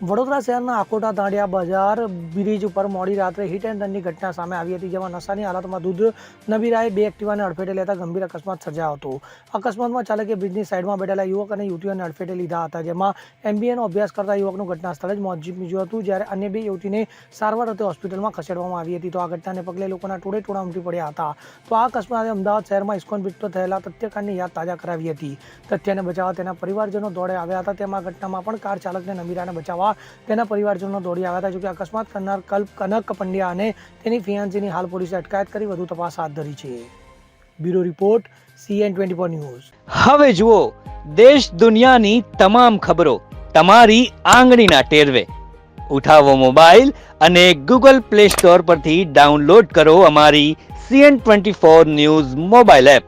વડોદરા શહેરના આકોટા દાંડિયા બજાર બ્રિજ ઉપર મોડી રાત્રે હિટ એન્ડ રનની ઘટના સામે આવી હતી, જેમાં નશાની હાલતમાં દૂધ નબીરાએ બે એક્ટિવાને અડફેટે લેતા ગંભીર અકસ્માત સર્જાયો હતો. અકસ્માતમાં ચાલકે બ્રિજની સાઈડમાં બેઠેલા યુવક અને યુવતીઓને અડફેટે લીધા હતા, જેમાં એમબીએનો અભ્યાસ કરતા યુવકનું ઘટના સ્થળે જ મોત નીપજ્યું હતું, જ્યારે અન્ય બે યુવતીને સારવાર અર્થે હોસ્પિટલમાં ખસેડવામાં આવી હતી. તો આ ઘટનાને પગલે લોકોના ટોળે ટોળા ઉમટી પડ્યા હતા. તો આ અકસ્માતે અમદાવાદ શહેરમાં ઇસ્કોન બ્રિજ પર થયેલા તથ્યકાંડની યાદ તાજા કરાવી હતી. તથ્યને બચાવવા તેના પરિવારજનો દોડે આવ્યા હતા. તેમાં ઘટનામાં પણ કાર ચાલકને નબીરાને બચાવવા તેના પરિવારજનો દોડી આવ્યા હતા જોકે અકસ્માત કરનાર કલ્પ કનક પંડ્યા અને તેની ફિયાન્સીની હાલ પોલીસે અટકાયત કરી, વધુ તપાસ હાથ ધરી છે. Bureau report CN twenty four news. હવે જુઓ, દેશ દુનિયાની તમામ ખબરો તમારી આંગળીના ટેરવે. ઉઠાવો મોબાઈલ અને ગૂગલ પ્લે સ્ટોર પરથી ડાઉનલોડ કરો અમારી CN twenty four news mobile app.